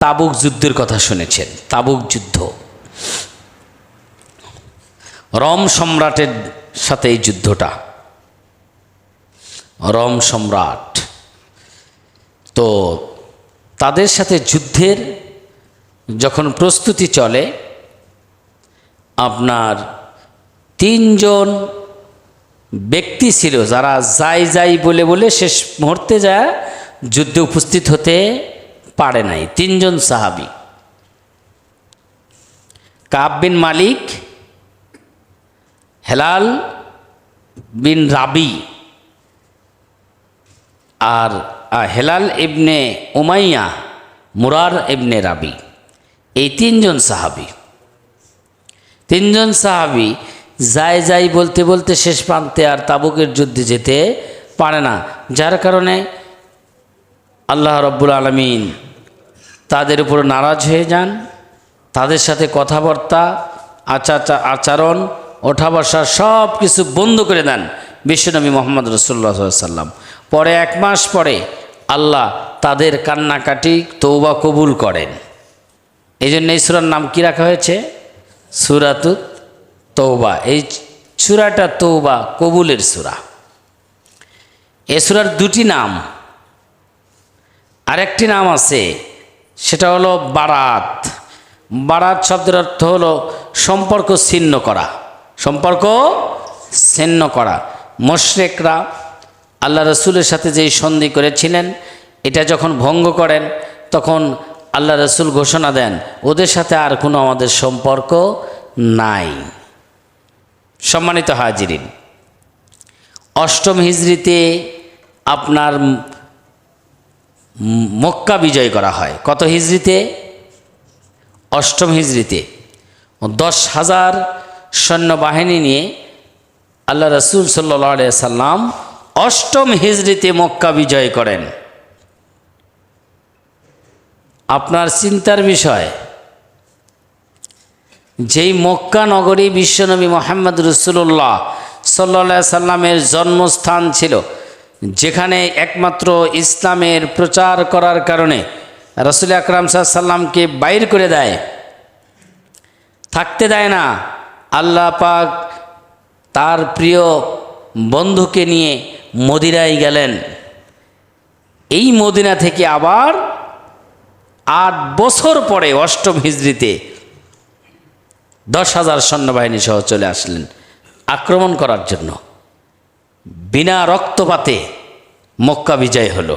তাবুক যুদ্ধের কথা শুনেছেন, তাবুক যুদ্ধ। রম সম্রাটের সাথে এই যুদ্ধটা। রম সম্রাট। তো তাদের সাথে যুদ্ধের যখন প্রস্তুতি চলে, আপনার তিনজন ব্যক্তি ছিল যারা যাই যাই বলে বলে শেষ মুহূর্তে যা যুদ্ধে উপস্থিত হতে পারে নাই, তিনজন সাহাবি। কাব বিন মালিক, হেলাল বিন রাবি আর হেলাল ইবনে উমাইয়া, মুরার ইবনে রাবি। এই তিনজন সাহাবি। তিনজন সাহাবি যাই যাই বলতে বলতে শেষ প্রান্তে আর তাবুকের যুদ্ধে যেতে পারে না, যার কারণে আল্লাহ রব্বুল আলমিন তাদের উপর নারাজ হয়ে যান। তাদের সাথে কথাবার্তা, আচার আচরণ ওঠা বসা সব কিছু বন্ধ করে দেন বিশ্বনবী মোহাম্মদ রসুল্লাহ সাল্লাম পরে এক মাস পরে আল্লাহ তাদের কান্নাকাটি তৌবা কবুল করেন। এই জন্য এই সুরার নাম কী রাখা হয়েছে? সুরাতুত তৌবা এই সুরাটা তৌবা কবুলের সুরা। এ সুরার দুটি নাম। আরেকটি নাম আছে সেটা হলো বারাত। বারাত শব্দের অর্থ হলো সম্পর্ক ছিন্ন করা। সম্পর্ক ছিন্ন করা। মোশরেকরা আল্লাহ রসুলের সাথে যেই সন্ধি করেছিলেন, এটা যখন ভঙ্গ করেন, তখন আল্লাহ রসুল ঘোষণা দেন, ওদের সাথে আর কোনো আমাদের সম্পর্ক নাই। সম্মানিত হাজিরিন, অষ্টম হিজড়িতে আপনার মক্কা বিজয় করা হয়। কত হিজড়িতে? অষ্টম হিজড়িতে। দশ হাজার সৈন্যবাহিনী নিয়ে আল্লাহ রসুল সাল্লাহ সাল্লাম অষ্টম হিজড়িতে মক্কা বিজয় করেন। আপনার চিন্তার বিষয়, যেই মক্কা নগরী বিশ্বনবী মোহাম্মদ রসুল্লাহ সাল্লা সাল্লামের জন্মস্থান ছিল যেখানে একমাত্র ইসলামের প্রচার করার কারণে রসুল আকরাম সাল্লামকে বাইর করে দেয়। থাকতে দেয় না। আল্লাহ পাক তার প্রিয় বন্ধুকে নিয়ে মদিনায় গেলেন। এই মদিনা থেকে আবার আট বছর পরে অষ্টম হিজড়িতে দশ হাজার সৈন্যবাহিনী সহ চলে আসলেন আক্রমণ করার জন্য। বিনা রক্তপাতে মক্কা বিজয় হলো।